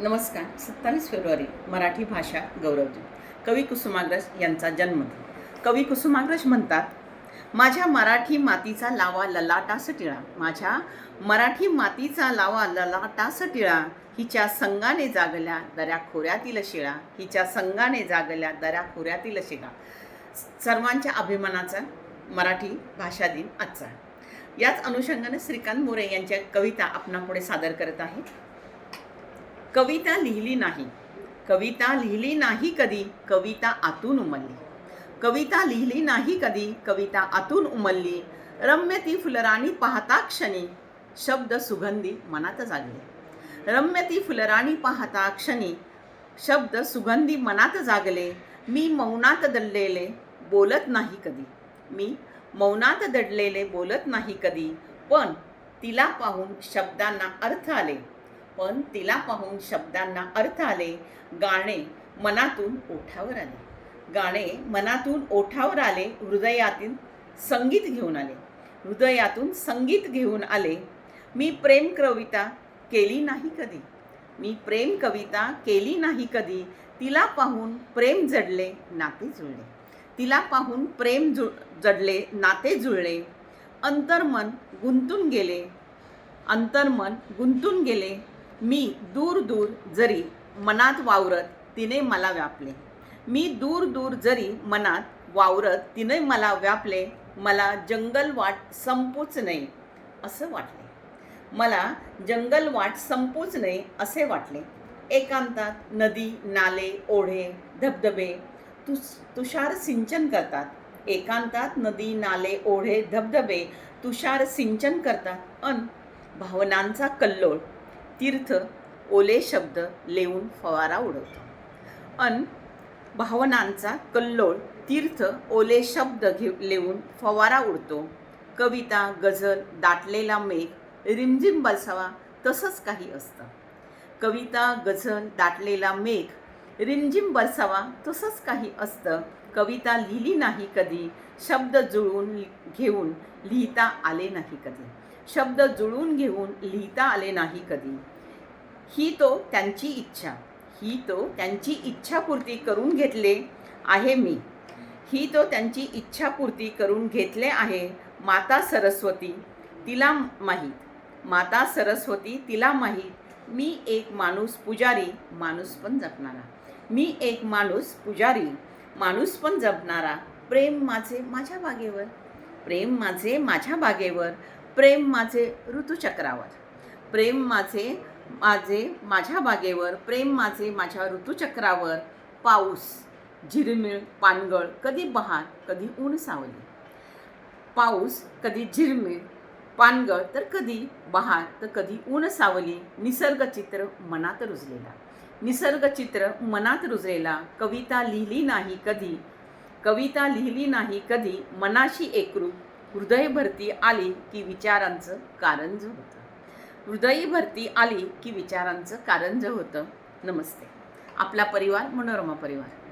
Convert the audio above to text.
नमस्कार सत्तावीस फेब्रुवारी मराठी भाषा गौरवदिन. कवी कुसुमाग्रज यांचा जन्म कवी कुसुमाग्रज म्हणतात माझ्या मराठी मातीचा लावा ललाटास टिळा माझ्या मराठी मातीचा लावा ललाटास टिळा हिच्या संगाने जागल्या दऱ्या खोऱ्यातील शिळा. हिच्या संगाने जागल्या दऱ्या खोऱ्यातील शिळा. सर्वांच्या अभिमानाचा मराठी भाषा दिन आजचा. याच अनुषंगाने श्रीकांत मोरे यांच्या कविता आपणापुढे सादर करत आहे. कविता लिहिली नाही. कविता लिहिली नाही कधी कविता आतून उमलली. कविता लिहिली नाही कधी कविता आतून उमलली. रम्य ती फुलराणी पाहता क्षणी शब्द सुगंधी मनात जागले. रम्य ती फुलराणी पाहता क्षणी शब्द सुगंधी मनात जागले. मी मौनात दडलेले बोलत नाही कधी. मी मौनात दडलेले बोलत नाही कधी. पण तिला पाहून शब्दांना अर्थ आले. पण तिला पाहून शब्दांना अर्थ आले. गाणे मनातून ओठावर आले. गाणे मनातून ओठावर आले हृदयातील संगीत घेऊन आले. हृदयातून संगीत घेऊन आले. मी प्रेम कविता केली नाही कधी. मी प्रेम कविता केली नाही कधी. तिला पाहून प्रेम जडले नाते जुळले. तिला पाहून प्रेम जु जडले नाते जुळले. अंतर्मन गुंतून गेले. अंतर्मन गुंतून गेले. मी दूर दूर जरी मनात वावरत तिने मला व्यापले. मी दूर दूर जरी मनात वावरत तिने मला व्यापले मला जंगल वाट संपूच नये असं वाटले. मला जंगल वाट संपूच नये असे वाटले. एकांतात नदी नाले ओढे धबधबे तुस तुषार सिंचन करतात. एकांतात नदी नाले ओढे धबधबे तुषार सिंचन करतात. अन भावनांचा कल्लोळ तीर्थ ओले शब्द लेऊन फवारा उडवतो. अन भावनांचा कल्लोळ तीर्थ ओले शब्द घेऊ लेऊन फवारा उडतो. कविता गझल दाटलेला मेघ रिमझिम बरसावा तसंच काही असतं. कविता गझल दाटलेला मेघ रिमझिम बरसावा तसंच काही असतं. कविता लिहिली नाही कधी शब्द जुळवून लि- घेऊन लिहिता आले नाही कधी. शब्द जुळवून घेऊन लिहिता आले नाही कधी. ही तो त्यांची इच्छा. ही तो त्यांची इच्छापूर्ती करून घेतले आहे मी. ही तो त्यांची इच्छापूर्ती करून घेतले आहे माता सरस्वती तिला माहीत. माता सरस्वती तिला माहीत. मी एक माणूस पुजारी माणूस पण जपणारा. मी एक माणूस पुजारी माणूस पण जपणारा. प्रेम माझे माझ्या बागेवर. प्रेम माझे माझ्या बागेवर. प्रेम माझे ऋतुचक्रावर. प्रेम माझे माझे माझ्या बागेवर प्रेम माझे माझ्या ऋतुचक्रावर पाऊस झिरमिळ पानगळ कधी बहार कधी ऊन सावली. पाऊस कधी झिरमिळ पानगळ तर कधी बहार तर कधी ऊन सावली निसर्गचित्र मनात रुजलेला. निसर्गचित्र मनात रुजलेला कविता लिहिली नाही कधी कविता लिहिली नाही कधी मनाशी एकरूप हृदयभरती आली की विचारांचं कारंज होतं हृदयी भरती आली की विचारांचं कारंज होतं. नमस्ते. आपला परिवार मनोरमा परिवार.